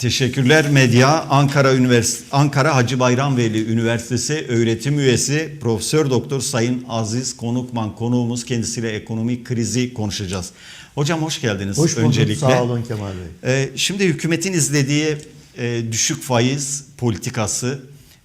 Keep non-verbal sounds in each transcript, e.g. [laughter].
Teşekkürler Medya Ankara Üniversitesi Ankara Hacı Bayram Veli Üniversitesi öğretim üyesi Profesör Doktor Sayın Aziz Konukman konuğumuz kendisiyle ekonomik krizi konuşacağız. Hocam hoş geldiniz Hoş bulduk. öncelikle. Sağ olun Kemal Bey. Ee, şimdi hükümetin izlediği e, düşük faiz politikası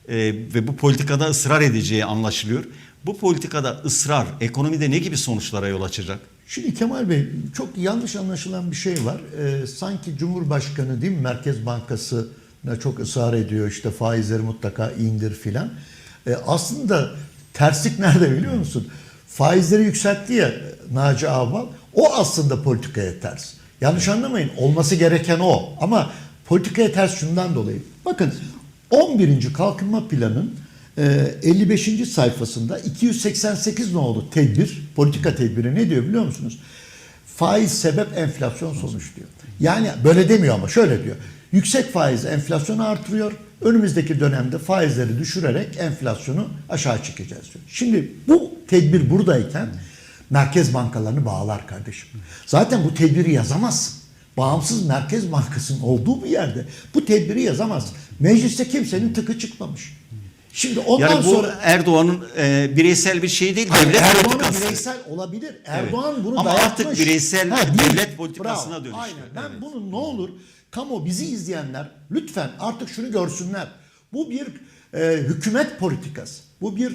e, ve bu politikada ısrar edeceği anlaşılıyor. Bu politikada ısrar ekonomide ne gibi sonuçlara yol açacak? Şimdi Kemal Bey çok yanlış anlaşılan bir şey var. Ee, sanki Cumhurbaşkanı değil mi Merkez Bankası'na çok ısrar ediyor işte faizleri mutlaka indir filan. Ee, aslında terslik [laughs] nerede biliyor musun? Faizleri yükseltti ya Naci Ağbal. O aslında politikaya ters. Yanlış anlamayın olması gereken o. Ama politikaya ters şundan dolayı. Bakın 11. Kalkınma Planı'nın 55. sayfasında 288 nolu tedbir, politika tedbiri ne diyor biliyor musunuz? Faiz sebep enflasyon sonuç diyor. Yani böyle demiyor ama şöyle diyor. Yüksek faiz enflasyonu artırıyor. Önümüzdeki dönemde faizleri düşürerek enflasyonu aşağı çekeceğiz diyor. Şimdi bu tedbir buradayken merkez bankalarını bağlar kardeşim. Zaten bu tedbiri yazamazsın. Bağımsız Merkez Bankası'nın olduğu bir yerde bu tedbiri yazamazsın. Mecliste kimsenin tıkı çıkmamış. Şimdi ondan Yani bu sonra Erdoğan'ın e, bireysel bir şey değil, devlet Erdoğan'ın politikası. bireysel olabilir. Erdoğan bunu Ama dayatmış. artık bireysel değil. devlet politikasına Bravo. dönüştü. Aynen. Ben Evet. bunu ne olur kamu bizi izleyenler lütfen artık şunu görsünler. Bu bir e, hükümet politikası. Bu bir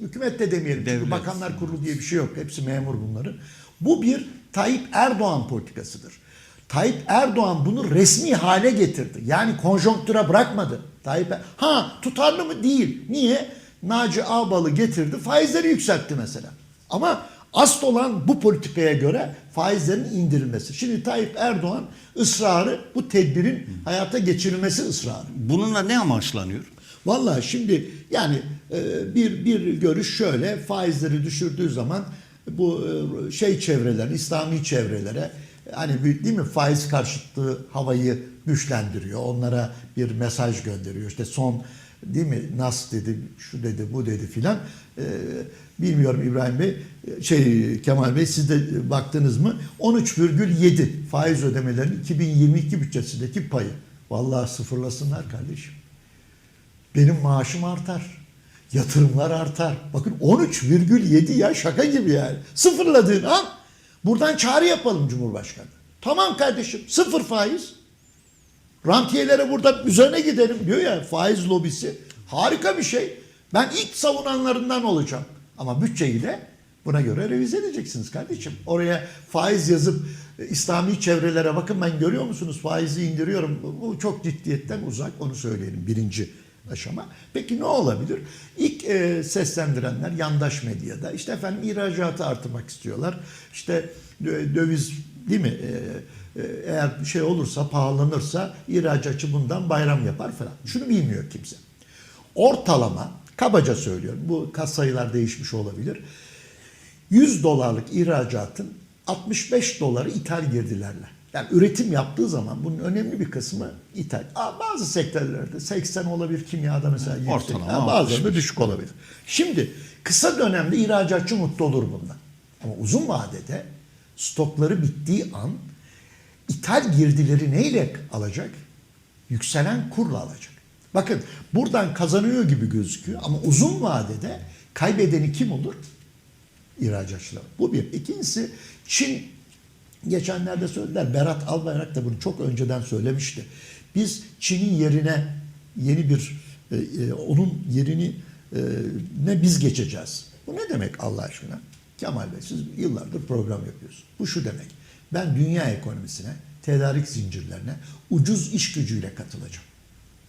hükümet de demeyelim. Devlet. Bakanlar Kurulu diye bir şey yok. Hepsi memur bunların. Bu bir Tayyip Erdoğan politikasıdır. Tayyip Erdoğan bunu resmi hale getirdi. Yani konjonktüre bırakmadı. Tayyip Er- ha tutarlı mı değil. Niye? Naci Ağbal'ı getirdi. Faizleri yükseltti mesela. Ama asıl olan bu politikaya göre faizlerin indirilmesi. Şimdi Tayyip Erdoğan ısrarı bu tedbirin hayata geçirilmesi ısrarı. Bununla ne amaçlanıyor? Vallahi şimdi yani e, bir bir görüş şöyle faizleri düşürdüğü zaman bu e, şey çevreler, İslami çevrelere hani değil mi faiz karşıtlığı havayı güçlendiriyor. Onlara bir mesaj gönderiyor. İşte son değil mi Nas dedi, şu dedi, bu dedi filan. E, bilmiyorum İbrahim Bey, şey Kemal Bey siz de baktınız mı? 13,7 faiz ödemelerinin 2022 bütçesindeki payı. Vallahi sıfırlasınlar kardeşim. Benim maaşım artar. Yatırımlar artar. Bakın 13,7 ya şaka gibi yani. Sıfırladığın an buradan çağrı yapalım Cumhurbaşkanı. Tamam kardeşim sıfır faiz. Rantiyelere burada üzerine gidelim diyor ya faiz lobisi. Harika bir şey. Ben ilk savunanlarından olacağım. Ama bütçeyi de buna göre revize edeceksiniz kardeşim. Oraya faiz yazıp e, İslami çevrelere bakın ben görüyor musunuz faizi indiriyorum. Bu- çok ciddiyetten uzak onu söyleyelim birinci aşama. Peki ne olabilir? İlk e, seslendirenler yandaş medyada işte efendim ihracatı artırmak istiyorlar. İşte dö- döviz değil mi? E, e, eğer şey olursa pahalanırsa ihracatçı bundan bayram yapar falan. Şunu bilmiyor kimse. Ortalama kabaca söylüyorum bu kas sayılar değişmiş olabilir. 100 dolarlık ihracatın 65 doları ithal girdilerle. Yani üretim yaptığı zaman bunun önemli bir kısmı ithal. Bazı sektörlerde 80 olabilir kimyada mesela yüksek. Ortalama de 65. düşük olabilir. Şimdi kısa dönemde ihracatçı mutlu olur bundan. Ama uzun vadede stokları bittiği an ithal girdileri neyle alacak? Yükselen kurla alacak. Bakın buradan kazanıyor gibi gözüküyor ama uzun vadede kaybedeni kim olur? İhracatçılar. Bu bir. İkincisi Çin geçenlerde söylediler. Berat Albayrak da bunu çok önceden söylemişti. Biz Çin'in yerine yeni bir e, e, onun yerini e, ne biz geçeceğiz. Bu ne demek Allah aşkına? Kemal Bey siz yıllardır program yapıyorsunuz. Bu şu demek. Ben dünya ekonomisine, tedarik zincirlerine ucuz iş gücüyle katılacağım.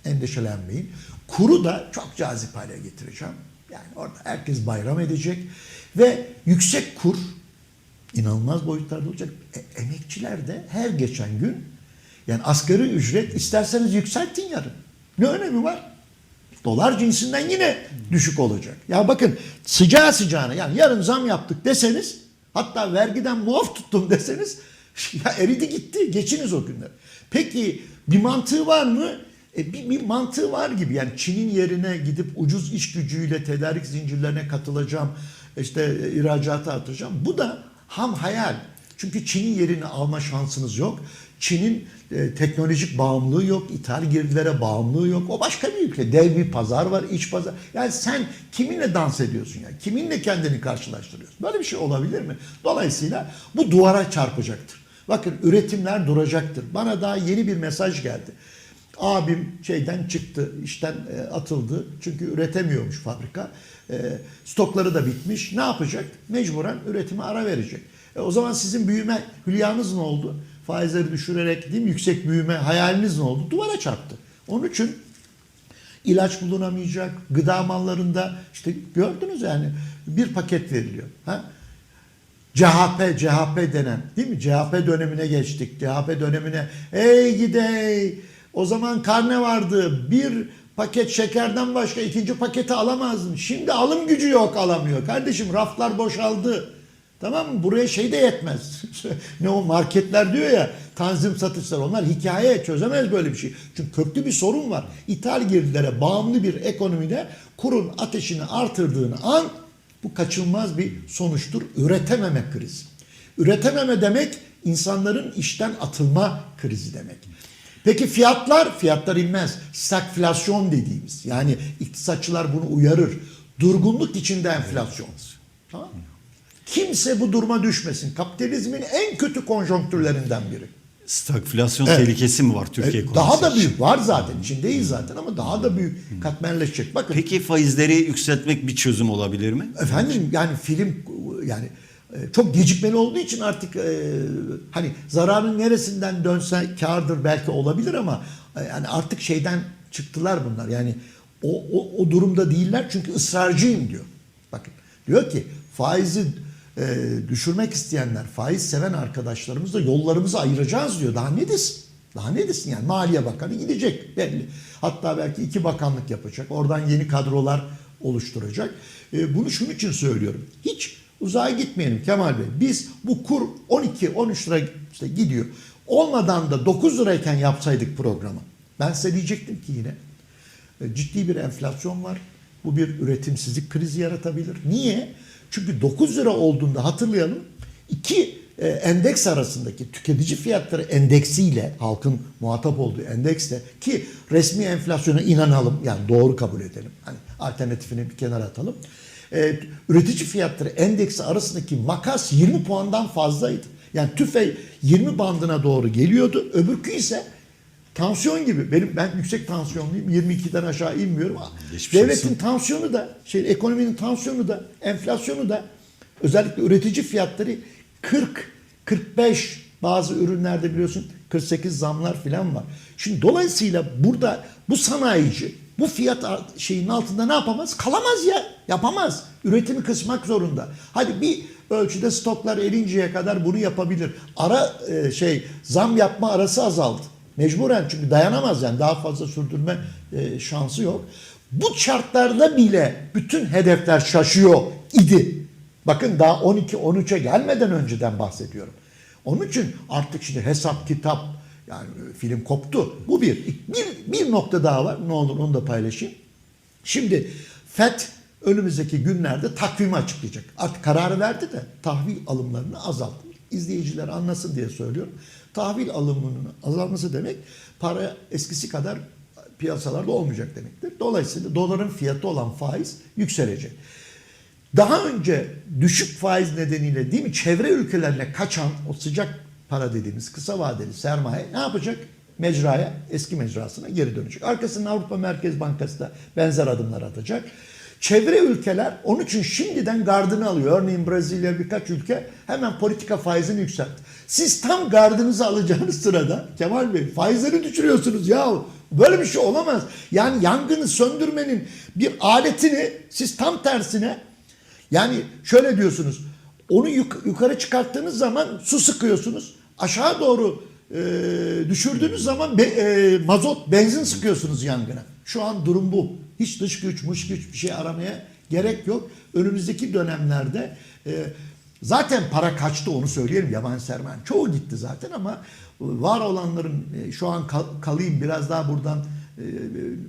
Endişelenmeyin. Kuru da çok cazip hale getireceğim. Yani orada herkes bayram edecek ve yüksek kur inanılmaz boyutlarda olacak. E, emekçiler de her geçen gün yani asgari ücret isterseniz yükseltin yarın. Ne önemi var? Dolar cinsinden yine düşük olacak. Ya bakın sıcağı sıcağına yani yarın zam yaptık deseniz hatta vergiden muaf tuttum deseniz [laughs] ya eridi gitti geçiniz o günler. Peki bir mantığı var mı? E bir, bir mantığı var gibi yani Çin'in yerine gidip ucuz iş gücüyle tedarik zincirlerine katılacağım işte e, ihracatı artıracağım. Bu da ham hayal. Çünkü Çin'in yerini alma şansınız yok. Çin'in e, teknolojik bağımlılığı yok, ithal girdilere bağımlılığı yok. O başka bir ülke. Dev bir pazar var, iç pazar. Yani sen kiminle dans ediyorsun ya? Kiminle kendini karşılaştırıyorsun? Böyle bir şey olabilir mi? Dolayısıyla bu duvara çarpacaktır. Bakın üretimler duracaktır. Bana daha yeni bir mesaj geldi. Abim şeyden çıktı, işten e, atıldı. Çünkü üretemiyormuş fabrika. E, stokları da bitmiş. Ne yapacak? Mecburen üretime ara verecek. E, o zaman sizin büyüme hülyanız ne oldu? Faizleri düşürerek değil mi? Yüksek büyüme hayaliniz ne oldu? Duvara çarptı. Onun için ilaç bulunamayacak, gıda mallarında işte gördünüz yani bir paket veriliyor. Ha? CHP, CHP denen değil mi? CHP dönemine geçtik. CHP dönemine ey gidey o zaman karne vardı. Bir paket şekerden başka ikinci paketi alamazdın. Şimdi alım gücü yok alamıyor. Kardeşim raflar boşaldı. Tamam mı? Buraya şey de yetmez. [laughs] ne o marketler diyor ya tanzim satışlar onlar hikaye çözemez böyle bir şey. Çünkü köklü bir sorun var. İthal girdilere bağımlı bir ekonomide kurun ateşini artırdığın an bu kaçınılmaz bir sonuçtur. Üretememe krizi. Üretememe demek insanların işten atılma krizi demek. Peki fiyatlar? Fiyatlar inmez. Stagflasyon dediğimiz. Yani iktisatçılar bunu uyarır. Durgunluk içinde enflasyon. Tamam mı? Kimse bu duruma düşmesin. Kapitalizmin en kötü konjonktürlerinden biri. Stagflasyon Evet. tehlikesi mi var Türkiye E, ekonomisi daha da büyük var zaten. İçindeyiz zaten ama daha da büyük katmerleşecek. Bakın Peki faizleri yükseltmek bir çözüm olabilir mi? Efendim yani film yani çok gecikmeli olduğu için artık e, hani zararın neresinden dönse kardır belki olabilir ama e, yani artık şeyden çıktılar bunlar. Yani o, o, o durumda değiller çünkü ısrarcıyım diyor. Bakın diyor ki faizi e, düşürmek isteyenler, faiz seven arkadaşlarımız da yollarımızı ayıracağız diyor. Daha ne desin? Daha ne desin yani? Maliye Bakanı gidecek belli. Hatta belki iki bakanlık yapacak. Oradan yeni kadrolar oluşturacak. E, bunu şunun için söylüyorum. Hiç uzağa gitmeyelim Kemal Bey. Biz bu kur 12-13 lira işte gidiyor. Olmadan da 9 lirayken yapsaydık programı. Ben size diyecektim ki yine e, ciddi bir enflasyon var. Bu bir üretimsizlik krizi yaratabilir. Niye? Çünkü 9 lira olduğunda hatırlayalım iki e, endeks arasındaki tüketici fiyatları endeksiyle halkın muhatap olduğu endeksle ki resmi enflasyona inanalım yani doğru kabul edelim. Hani alternatifini bir kenara atalım. E, üretici fiyatları endeksi arasındaki makas 20 puandan fazlaydı. Yani tüfe 20 bandına doğru geliyordu. Öbürkü ise Tansiyon gibi. Benim ben yüksek tansiyonluyum. 22'den aşağı inmiyorum. Geçmiş Devletin olsun. tansiyonu da, şey ekonominin tansiyonu da, enflasyonu da özellikle üretici fiyatları 40 45 bazı ürünlerde biliyorsun 48 zamlar falan var. Şimdi dolayısıyla burada bu sanayici bu fiyat art- şeyin altında ne yapamaz? Kalamaz ya. Yapamaz. Üretimi kısmak zorunda. Hadi bir ölçüde stoklar erinceye kadar bunu yapabilir. Ara e, şey zam yapma arası azaldı. Mecburen çünkü dayanamaz yani daha fazla sürdürme e, şansı yok. Bu şartlarda bile bütün hedefler şaşıyor idi. Bakın daha 12-13'e gelmeden önceden bahsediyorum. Onun için artık şimdi hesap kitap yani film koptu. Bu bir. Bir, bir nokta daha var. Ne olur onu da paylaşayım. Şimdi FED önümüzdeki günlerde takvimi açıklayacak. Artık kararı verdi de tahvil alımlarını azalttı. İzleyiciler anlasın diye söylüyorum. Tahvil alımının azalması demek para eskisi kadar piyasalarda olmayacak demektir. Dolayısıyla doların fiyatı olan faiz yükselecek. Daha önce düşük faiz nedeniyle değil mi çevre ülkelerine kaçan o sıcak para dediğimiz kısa vadeli sermaye ne yapacak? Mecraya, eski mecrasına geri dönecek. Arkasından Avrupa Merkez Bankası da benzer adımlar atacak. Çevre ülkeler onun için şimdiden gardını alıyor. Örneğin Brezilya birkaç ülke hemen politika faizini yükseltti. Siz tam gardınızı alacağınız sırada Kemal Bey faizleri düşürüyorsunuz ya. Böyle bir şey olamaz. Yani yangını söndürmenin bir aletini siz tam tersine yani şöyle diyorsunuz. Onu yuk- yukarı çıkarttığınız zaman su sıkıyorsunuz. Aşağı doğru e, düşürdüğünüz zaman be- e, mazot, benzin sıkıyorsunuz yangına. Şu an durum bu. Hiç dış güç, mış güç bir şey aramaya gerek yok. Önümüzdeki dönemlerde e, zaten para kaçtı onu söyleyelim. Yabancı sermaye çoğu gitti zaten ama var olanların e, şu an kal- kalayım biraz daha buradan e,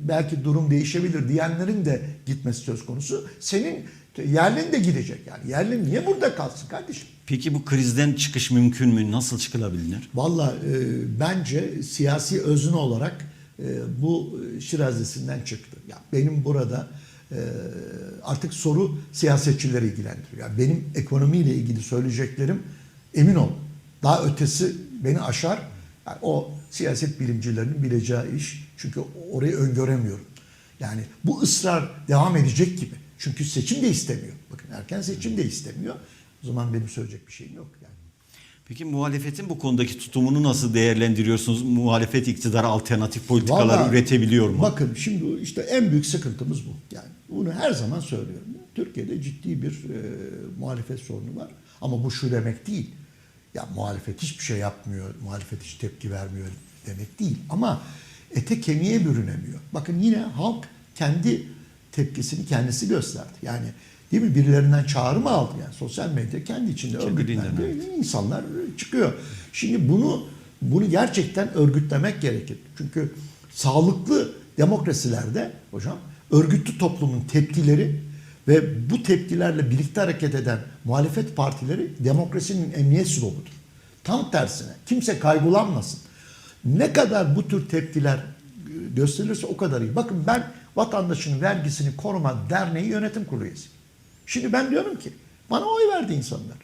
belki durum değişebilir diyenlerin de gitmesi söz konusu. Senin yerlin de gidecek yani. Yerlin niye burada kalsın kardeşim? Peki bu krizden çıkış mümkün mü? Nasıl çıkılabilir? Valla e, bence siyasi özne olarak e, bu Şirazesi'nden çıktı. Ya benim burada e, artık soru siyasetçileri ilgilendiriyor. Yani benim ekonomiyle ilgili söyleyeceklerim emin ol daha ötesi beni aşar. Yani o siyaset bilimcilerinin bileceği iş. Çünkü orayı öngöremiyorum. Yani bu ısrar devam edecek gibi. Çünkü seçim de istemiyor. Bakın erken seçim de istemiyor. O zaman benim söyleyecek bir şeyim yok yani. Peki muhalefetin bu konudaki tutumunu nasıl değerlendiriyorsunuz? Muhalefet iktidara alternatif politikalar Vallahi üretebiliyor mu? Bakın şimdi işte en büyük sıkıntımız bu. Yani bunu her zaman söylüyorum. Türkiye'de ciddi bir e, muhalefet sorunu var. Ama bu şu demek değil. Ya muhalefet hiçbir şey yapmıyor, muhalefet hiç tepki vermiyor demek değil. Ama ete kemiğe bürünemiyor. Bakın yine halk kendi tepkisini kendisi gösterdi. Yani değil mi birilerinden çağrı mı aldı yani sosyal medya kendi içinde Kendiliğinden, örgütlendi. insanlar çıkıyor. Şimdi bunu bunu gerçekten örgütlemek gerekir. Çünkü sağlıklı demokrasilerde hocam örgütlü toplumun tepkileri ve bu tepkilerle birlikte hareket eden muhalefet partileri demokrasinin emniyet slobudur. Tam tersine kimse kaybolanmasın. Ne kadar bu tür tepkiler e, gösterilirse o kadar iyi. Bakın ben vatandaşın vergisini koruma derneği yönetim kurulu üyesiyim. Şimdi ben diyorum ki bana oy verdi insanlar.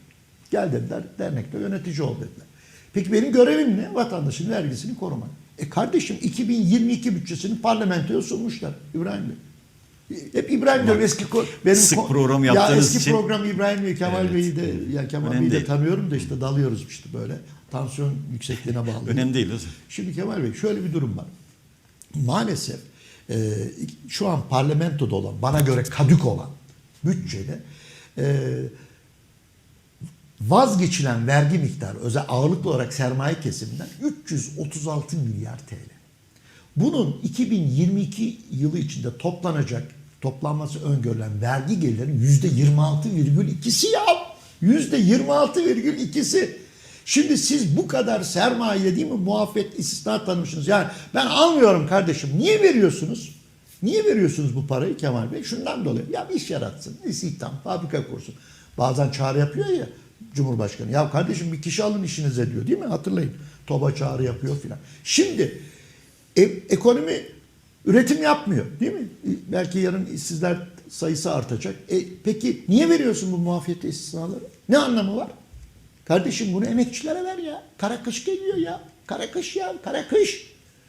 Gel dediler dernekte yönetici ol dediler. Peki benim görevim ne? Vatandaşın vergisini korumak. E kardeşim 2022 bütçesini parlamentoya sunmuşlar İbrahim Bey. Hep İbrahim diyorum eski benim Sık program ya yaptığınız eski için- program İbrahim Bey Kemal Evet. Bey'i de ya Kemal Bey'i de değil. tanıyorum da işte dalıyoruz işte böyle tansiyon yüksekliğine bağlı. [laughs] Önemli değil hocam. Şimdi Kemal Bey şöyle bir durum var. Maalesef e, şu an parlamentoda olan, bana göre kadük olan bütçede e, vazgeçilen vergi miktarı, özel ağırlıklı olarak sermaye kesiminden 336 milyar TL. Bunun 2022 yılı içinde toplanacak, toplanması öngörülen vergi gelirlerinin %26,2'si ya. %26,2'si. Şimdi siz bu kadar sermaye değil mi muafiyet istisna tanımışsınız. Yani ben almıyorum kardeşim. Niye veriyorsunuz? Niye veriyorsunuz bu parayı Kemal Bey? Şundan dolayı. Ya bir iş yaratsın, istihdam, fabrika kursun. Bazen çağrı yapıyor ya Cumhurbaşkanı. Ya kardeşim bir kişi alın işinize diyor değil mi? Hatırlayın. TOBA çağrı yapıyor filan. Şimdi e- ekonomi üretim yapmıyor değil mi? E, Belki yarın işsizler sayısı artacak. E, peki niye veriyorsun bu muafiyet istisnaları? Ne anlamı var? Kardeşim bunu emekçilere ver ya. Kara kış geliyor ya. Kara kış ya. Kara kış.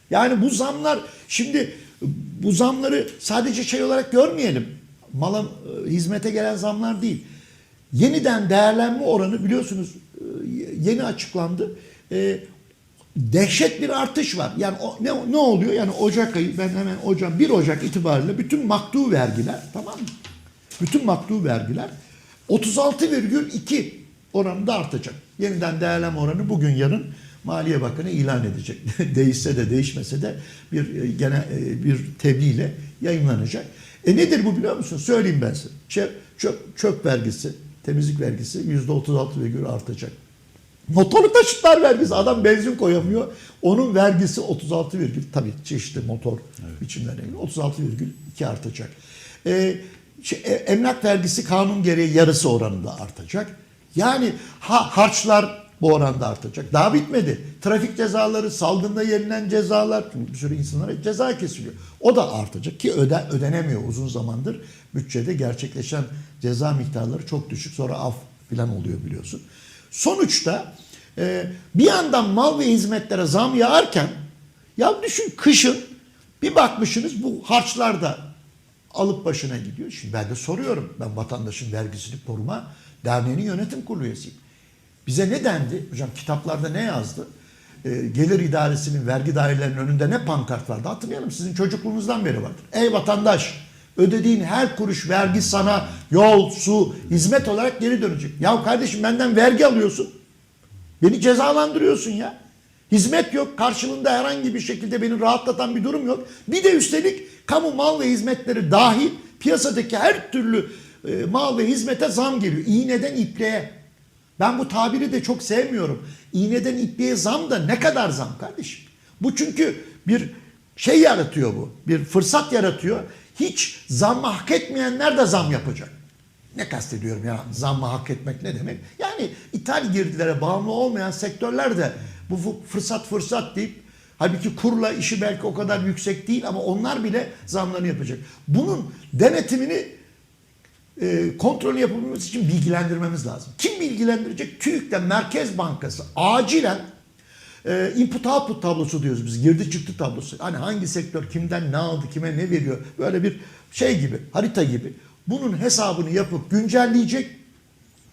Yani bu zamlar şimdi bu zamları sadece şey olarak görmeyelim. Mala e, hizmete gelen zamlar değil. Yeniden değerlenme oranı biliyorsunuz e, yeni açıklandı. E, dehşet bir artış var. Yani ne, ne oluyor? Yani Ocak ayı ben hemen Ocak 1 Ocak itibariyle bütün maktu vergiler tamam mı? Bütün maktu vergiler 36,2 oranında artacak. Yeniden değerlenme oranı bugün yarın Maliye Bakanı ilan edecek. [laughs] Değişse de değişmese de bir e, gene e, bir tebliğle yayınlanacak. E nedir bu biliyor musun? Söyleyeyim ben size. Çöp, çöp, çöp vergisi, temizlik vergisi %36,1 artacak. Motorlu taşıtlar vergisi. Adam benzin koyamıyor. Onun vergisi 36 virgül tabii çeşitli motor biçimlerine göre 36 virgül 2 artacak. Ee, emlak vergisi kanun gereği yarısı oranında artacak. Yani ha, harçlar bu oranda artacak. Daha bitmedi. Trafik cezaları, salgında yenilen cezalar, çünkü bir sürü insanlara ceza kesiliyor. O da artacak ki öde, ödenemiyor uzun zamandır. Bütçede gerçekleşen ceza miktarları çok düşük. Sonra af falan oluyor biliyorsun. Sonuçta e, bir yandan mal ve hizmetlere zam yağarken ya düşün kışın bir bakmışsınız bu harçlar da alıp başına gidiyor. Şimdi ben de soruyorum. Ben vatandaşın vergisini koruma derneğinin yönetim kurulu üyesiyim. Bize ne dendi? Hocam kitaplarda ne yazdı? E, gelir idaresinin vergi dairelerinin önünde ne pankart vardı? Hatırlayalım sizin çocukluğunuzdan beri vardır. Ey vatandaş ödediğin her kuruş vergi sana yol, su, hizmet olarak geri dönecek. Ya kardeşim benden vergi alıyorsun. Beni cezalandırıyorsun ya. Hizmet yok. Karşılığında herhangi bir şekilde beni rahatlatan bir durum yok. Bir de üstelik kamu mal ve hizmetleri dahil piyasadaki her türlü e, mal ve hizmete zam geliyor. İğneden ipliğe. Ben bu tabiri de çok sevmiyorum. İğneden ipliğe zam da ne kadar zam kardeşim? Bu çünkü bir şey yaratıyor bu. Bir fırsat yaratıyor. Hiç zam hak etmeyenler de zam yapacak. Ne kastediyorum ya zammı hak etmek ne demek? Yani ithal girdilere bağımlı olmayan sektörler de bu fırsat fırsat deyip halbuki kurla işi belki o kadar yüksek değil ama onlar bile zamlarını yapacak. Bunun denetimini e, kontrolü yapabilmemiz için bilgilendirmemiz lazım. Kim bilgilendirecek? TÜİK'te Merkez Bankası acilen e, input output tablosu diyoruz biz. Girdi çıktı tablosu. Hani hangi sektör kimden ne aldı, kime ne veriyor? Böyle bir şey gibi, harita gibi. Bunun hesabını yapıp güncelleyecek.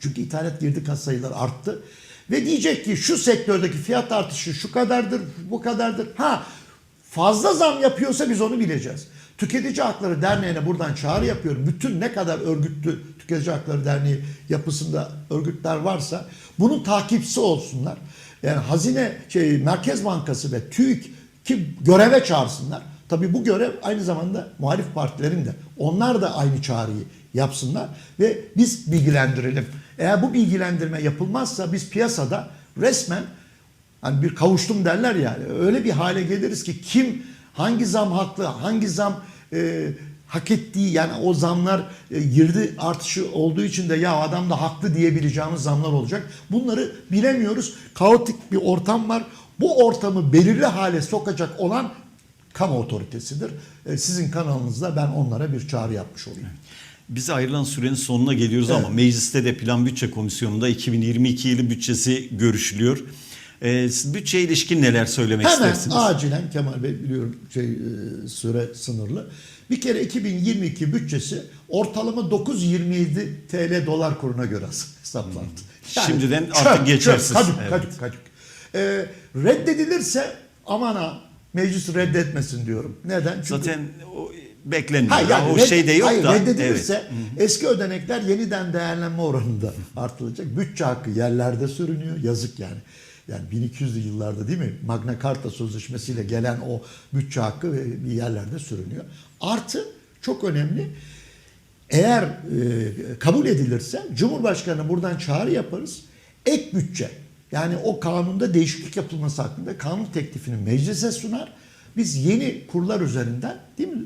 Çünkü ithalat girdi kat sayıları arttı. Ve diyecek ki şu sektördeki fiyat artışı şu kadardır, bu kadardır. Ha fazla zam yapıyorsa biz onu bileceğiz. Tüketici Hakları Derneği'ne buradan çağrı yapıyorum. Bütün ne kadar örgütlü Tüketici Hakları Derneği yapısında örgütler varsa bunun takipçisi olsunlar. Yani Hazine şey Merkez Bankası ve TÜİK ki göreve çağırsınlar. Tabii bu görev aynı zamanda muhalif partilerin de. Onlar da aynı çağrıyı yapsınlar ve biz bilgilendirelim. Eğer bu bilgilendirme yapılmazsa biz piyasada resmen hani bir kavuştum derler ya öyle bir hale geliriz ki kim hangi zam haklı hangi zam e, hak ettiği yani o zamlar e, girdi artışı olduğu için de ya adam da haklı diyebileceğimiz zamlar olacak. Bunları bilemiyoruz. Kaotik bir ortam var. Bu ortamı belirli hale sokacak olan kamu otoritesidir. E, sizin kanalınızda ben onlara bir çağrı yapmış olayım. Biz ayrılan sürenin sonuna geliyoruz Evet. ama mecliste de Plan Bütçe Komisyonu'nda 2022 yılı bütçesi görüşülüyor. Siz bütçeye ilişkin neler söylemek Hemen istersiniz? acilen Kemal Bey biliyorum şey e, süre sınırlı. Bir kere 2022 bütçesi ortalama 9.27 TL dolar kuruna göre hesaplandı. Şimdiden artık geçersiz. Kadük, Evet. kadük, kadük. Ee, reddedilirse aman ha meclis reddetmesin diyorum. Neden? Çünkü Zaten o bekleniyor. Ha, yani o red- şey de yok hayır, da. reddedilirse eski ödenekler yeniden değerlenme oranında [laughs] artırılacak. Bütçe hakkı yerlerde sürünüyor. Yazık yani. Yani 1200'lü yıllarda değil mi? Magna Carta Sözleşmesi'yle gelen o bütçe hakkı bir yerlerde sürünüyor. Artı çok önemli. Eğer e, kabul edilirse Cumhurbaşkanı buradan çağrı yaparız. Ek bütçe yani o kanunda değişiklik yapılması hakkında kanun teklifini meclise sunar. Biz yeni kurlar üzerinden değil mi?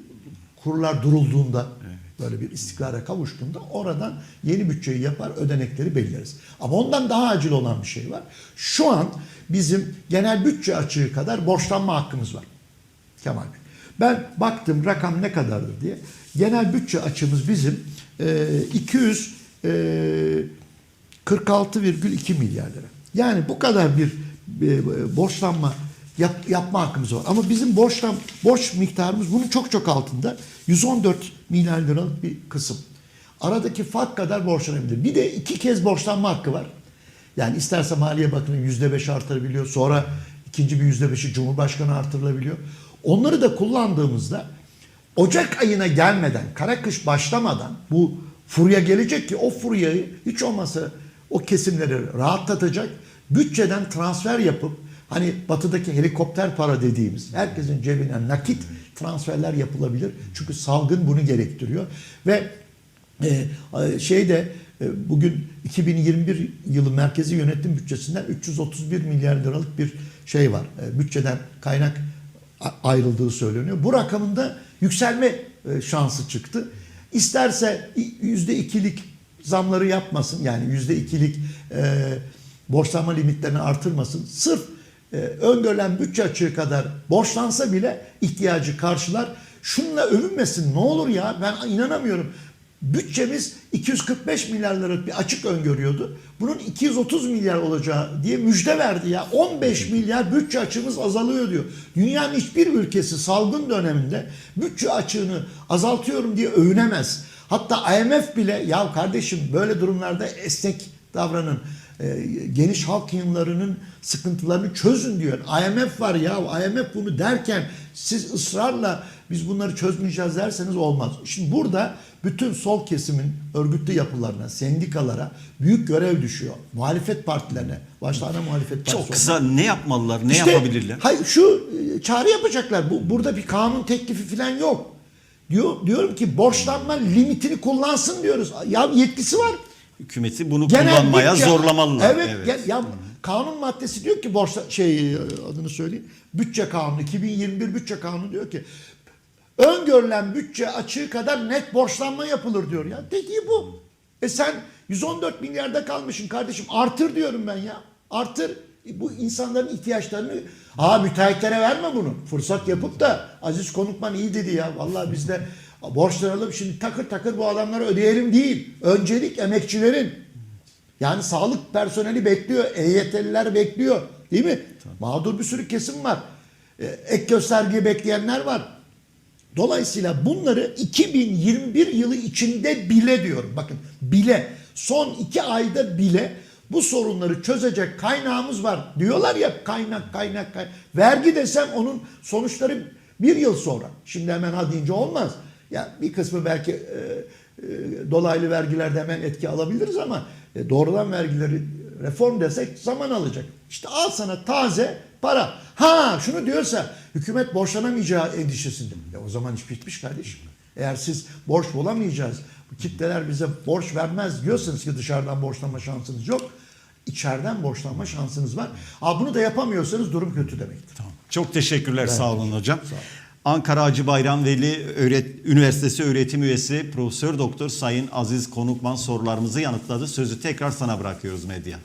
Kurlar durulduğunda böyle bir istikrara kavuştuğunda oradan yeni bütçeyi yapar ödenekleri belirleriz. Ama ondan daha acil olan bir şey var. Şu an bizim genel bütçe açığı kadar borçlanma hakkımız var. Kemal Bey. Ben baktım rakam ne kadardır diye. Genel bütçe açımız bizim e, 246,2 milyar lira. Yani bu kadar bir e, borçlanma yap- yapma hakkımız var. Ama bizim borçlan borç miktarımız bunun çok çok altında. 114 milyar liralık bir kısım. Aradaki fark kadar borçlanabilir. Bir de iki kez borçlanma hakkı var. Yani isterse Maliye Bakanı yüzde beş artırabiliyor. Sonra ikinci bir yüzde beşi Cumhurbaşkanı artırılabiliyor. Onları da kullandığımızda Ocak ayına gelmeden, kara kış başlamadan bu furya gelecek ki o furyayı hiç olmasa o kesimleri rahatlatacak. Bütçeden transfer yapıp hani batıdaki helikopter para dediğimiz herkesin cebine nakit transferler yapılabilir. Çünkü salgın bunu gerektiriyor. Ve e, şeyde e, bugün 2021 yılı merkezi yönetim bütçesinden 331 milyar liralık bir şey var. E, bütçeden kaynak ayrıldığı söyleniyor. Bu rakamında yükselme e, şansı çıktı. İsterse i- yüzde ikilik zamları yapmasın yani yüzde ikilik e, borçlanma limitlerini artırmasın. Sırf öngörülen bütçe açığı kadar borçlansa bile ihtiyacı karşılar. Şununla övünmesin ne olur ya ben inanamıyorum. Bütçemiz 245 milyar liralık bir açık öngörüyordu. Bunun 230 milyar olacağı diye müjde verdi ya. 15 milyar bütçe açığımız azalıyor diyor. Dünyanın hiçbir ülkesi salgın döneminde bütçe açığını azaltıyorum diye övünemez. Hatta IMF bile ya kardeşim böyle durumlarda esnek davranın. E, geniş halk yığınlarının sıkıntılarını çözün diyor. IMF var ya IMF bunu derken siz ısrarla biz bunları çözmeyeceğiz derseniz olmaz. Şimdi burada bütün sol kesimin örgütlü yapılarına, sendikalara büyük görev düşüyor. Muhalefet partilerine, başta ana muhalefet partisi. Çok olmak kısa ne yapmalılar, ne işte, yapabilirler? Hayır şu e, çağrı yapacaklar. Bu burada bir kanun teklifi falan yok. Diyor diyorum ki borçlanma limitini kullansın diyoruz. Ya yetkisi var. Hükümeti bunu Genel kullanmaya zorlamalılar. Evet, ge- ya kanun maddesi diyor ki borsa şey adını söyleyeyim. Bütçe kanunu 2021 bütçe kanunu diyor ki öngörülen bütçe açığı kadar net borçlanma yapılır diyor ya. Dediği bu. E sen 114 milyarda kalmışsın kardeşim. Artır diyorum ben ya. Artır. E Bu insanların ihtiyaçlarını Aa müteahhitlere verme bunu. Fırsat yapıp da Aziz Konukman iyi dedi ya. Vallahi biz de borçlanalım şimdi takır takır bu adamları ödeyelim değil. Öncelik emekçilerin. Yani sağlık personeli bekliyor. EYT'liler bekliyor. Değil mi? Mağdur bir sürü kesim var. E, ek gösterge bekleyenler var. Dolayısıyla bunları 2021 yılı içinde bile diyorum. Bakın bile son iki ayda bile bu sorunları çözecek kaynağımız var. Diyorlar ya kaynak kaynak kaynak. Vergi desem onun sonuçları bir yıl sonra. Şimdi hemen ha deyince olmaz. Ya bir kısmı belki e, e, dolaylı vergilerde hemen etki alabiliriz ama e, doğrudan vergileri reform desek zaman alacak. İşte al sana taze para. Ha şunu diyorsa hükümet borçlanamayacağı endişesinde. Ya o zaman iş bitmiş kardeşim. Eğer siz borç bulamayacağız, bu kitleler bize borç vermez diyorsanız ki dışarıdan borçlanma şansınız yok. içeriden borçlanma şansınız var. Ha bunu da yapamıyorsanız durum kötü demektir. Tamam. Çok teşekkürler sağ olun hocam. Sağ olun. Ankara Hacı Bayram Veli Üniversitesi öğretim üyesi Profesör Doktor Sayın Aziz Konukman sorularımızı yanıtladı. Sözü tekrar sana bırakıyoruz medya.